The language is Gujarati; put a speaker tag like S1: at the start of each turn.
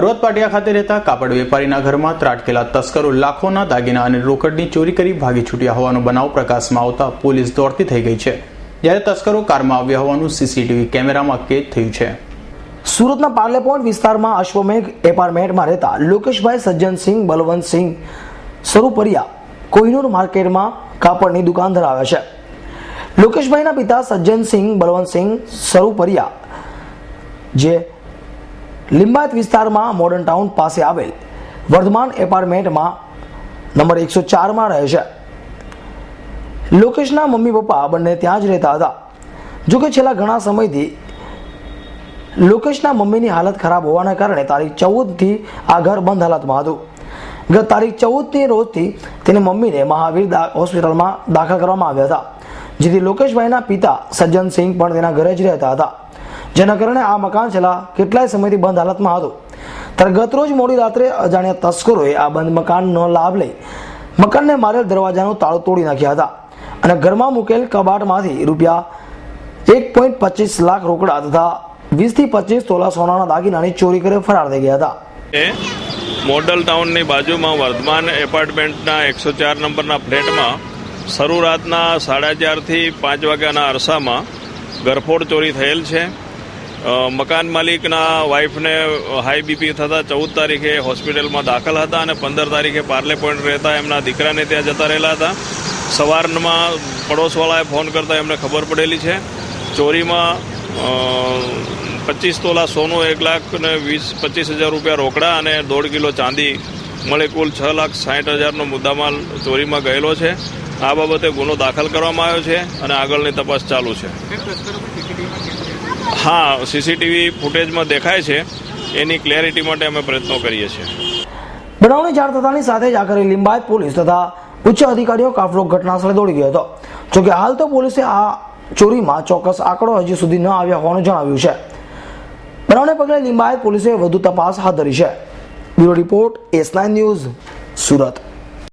S1: પર્વત પાટિયા ખાતે રહેતા કાપડ વેપારીના ઘરમાં ત્રાટકેલા તસ્કરો લાખોના દાગીના અને રોકડની ચોરી કરી ભાગી છૂટ્યા હોવાનો બનાવ પ્રકાશમાં આવતા પોલીસ દોડતી થઈ ગઈ છે, જ્યારે તસ્કરો કારમાં આવ્યા હોવાનું સીસીટીવી કેમેરામાં કેદ થયું છે.
S2: સુરતના પાર્લે પોઈન્ટ વિસ્તારમાં અશ્વમેઘ એપાર્ટમેન્ટમાં રહેતા લોકેશભાઈ સજ્જનસિંહ બલવંતસિંહ સરુપરિયા કોહિનૂર માર્કેટમાં કાપડની દુકાન ધરાવે છે. લોકેશભાઈના પિતા સજ્જનસિંહ બલવંતસિંહ સરુપરિયા જે લિંબાયત વિસ્તારમાં મોડર્ન ટાઉન પાસે આવેલ વર્ધમાન એપાર્ટમેન્ટમાં નંબર એકસો ચારમાં રહે છે. લોકેશના મમ્મી પપ્પા બંને ત્યાં જ રહેતા હતા. જોકે છેલ્લા ઘણા સમયથી લોકેશના મમ્મીની હાલત ખરાબ હોવાના કારણે તારીખ ચૌદથી આ ઘર બંધ હાલતમાં હતું. ગત તારીખ ચૌદની રોજથી તેની મમ્મીને મહાવીર હોસ્પિટલમાં દાખલ કરવામાં આવ્યા હતા, જેથી લોકેશભાઈના પિતા સજ્જનસિંહ પણ તેના ઘરે જ રહેતા હતા. જેના કારણે આ મકાન છેલ્લા કેટલાય સમયથી બંધ હાલતમાં હતું. ત્યારે ગતરોજ મોડી રાત્રે અજાણ્યા તસ્કરોએ આ બંધ મકાનનો લાભ લઈ મકાનને મારેલ દરવાજાનું તાળું તોડી નાખ્યા હતા અને ઘરમાં મૂકેલ કબાટમાંથી રૂપિયા એક પોઈન્ટ પચીસ લાખ રોકડા તથા વીસથી પચીસ તોલા સોનાના દાગીનાની ચોરી કરી ફરાર થઈ ગયા હતા.
S3: મોડલ ટાઉનની બાજુમાં વર્ધમાન એપાર્ટમેન્ટના એકસો ચાર નંબરના ફ્લેટમાં શરૂ સાડા ચારથી પાંચ વાગ્યાના અરસામાં ગરફોડ ચોરી થયેલ છે. મકાન માલિકના વાઇફને હાઈ બીપી થતાં ચૌદ તારીખે હોસ્પિટલમાં દાખલ હતા અને પંદર તારીખે પાર્લે પોઈન્ટ રહેતા એમના દીકરાને ત્યાં જતા રહેલા હતા. સવારમાં પડોશવાળાએ ફોન કરતાં એમને ખબર પડેલી છે. ચોરીમાં પચીસ તોલા સોનું એક લાખ ને વીસ, પચીસ હજાર રૂપિયા રોકડા અને દોઢ કિલો ચાંદી મળે કુલ છ લાખ સાઠ હજારનો મુદ્દામાલ ચોરીમાં ગયેલો છે. આ બાબતે ગુનો દાખલ કરવામાં આવ્યો છે અને આગળની તપાસ ચાલુ છે. હા, સીસીટીવી ફૂટેજમાં દેખાય છે. એની ક્લેરિટી માટે અમે પ્રયત્નો કરીએ છીએ.
S2: બનાવની જાણ થતાની સાથે જ આખરે લિંબાયત પોલીસ તથા ઉચ્ચ અધિકારીઓ કાફલો ઘટનાસ્થળે દોડી ગયો હતો. જોકે હાલ તો પોલીસે આ ચોરીમાં ચોક્કસ આંકડો હજી સુધી ન આવ્યા હોવાનું જણાવ્યું છે. બનાવને પગલે લિંબાયત પોલીસે વધુ તપાસ હાથ ધરી છે. Bureau report, S news, Surat.